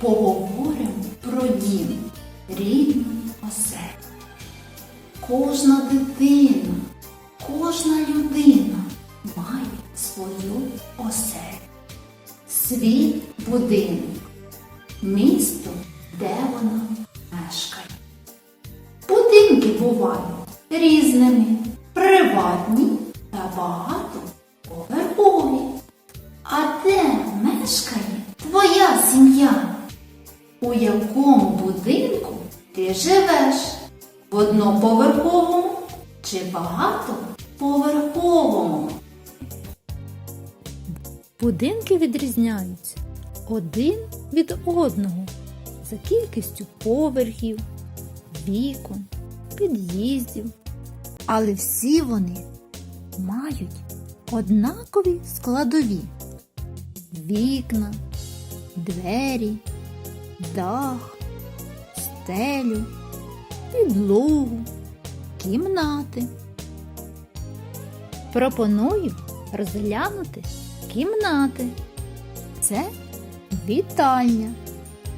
поговоримо про дім рідну оселю. Кожна дитина, кожна людина має свою оселю, свій будинок, місто, де вона мешкає. Будинки бувають різними, приватні та багатоповерхові. Мешкає твоя сім'я? У якому будинку ти живеш? В одноповерховому чи багатоповерховому? Будинки відрізняються один від одного за кількістю поверхів, вікон, під'їздів. Але всі вони мають однакові складові вікна, двері, дах, стелю, підлогу, кімнати. Пропоную розглянути кімнати. Це вітальня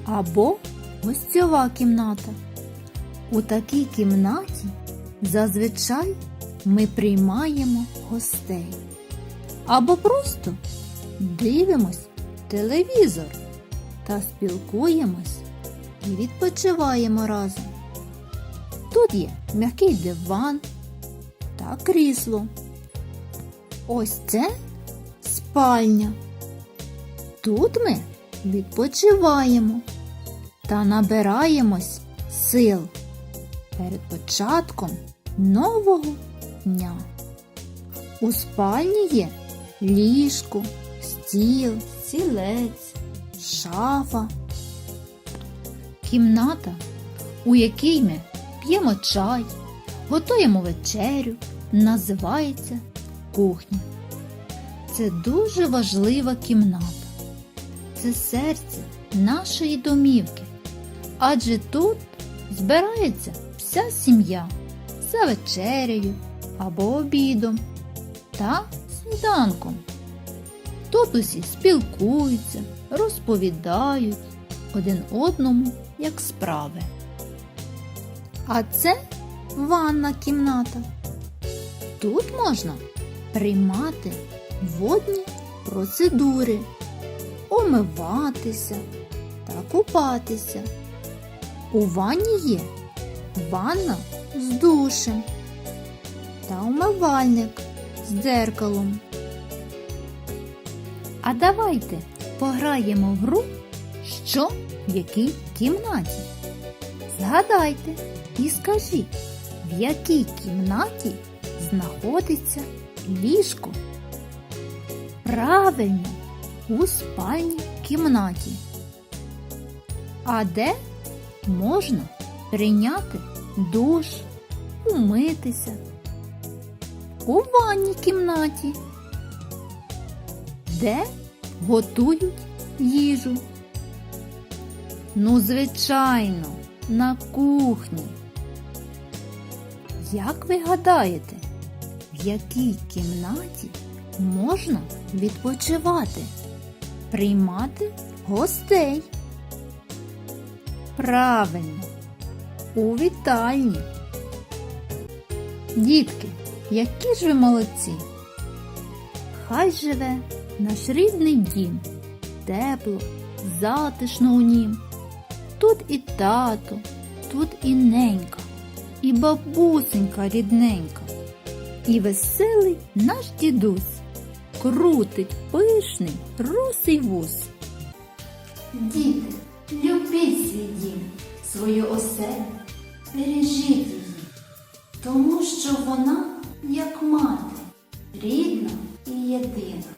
або гостьова кімната. У такій кімнаті зазвичай ми приймаємо гостей. Або просто дивимось телевізор та спілкуємось і відпочиваємо разом. Тут є м'який диван та крісло. Ось це спальня. Тут ми відпочиваємо та набираємось сил перед початком нового дня. У спальні є ліжко, стіл, стілець, шафа, кімната, у якій ми п'ємо чай, готуємо вечерю, називається кухня. Це дуже важлива кімната. Це серце нашої домівки. Адже тут збирається вся сім'я за вечерею або обідом та сніданком. Тут усі спілкуються, розповідають один одному, як справи. А це ванна кімната. Тут можна приймати водні процедури, омиватися та купатися. У ванні є ванна з душем та умивальник з дзеркалом. А давайте пограємо в гру, що в якій кімнаті. Згадайте і скажіть, в якій кімнаті знаходиться ліжко. Правильно, у спальній кімнаті. А де можна прийняти душ, умитися? У ванній кімнаті. Де готують їжу? Ну, звичайно, на кухні. Як ви гадаєте, в якій кімнаті можна відпочивати, приймати гостей? Правильно, у вітальні. Дітки, які ж ви молодці! Хай живе наш рідний дім, тепло, затишно у нім. Тут і тато, тут і ненька, і бабусенька рідненька, і веселий наш дідусь крутить пишний русий вус. Діти, любіть свій дім, свою оселю, бережіть її, тому що вона, як мати, рідна і єдина.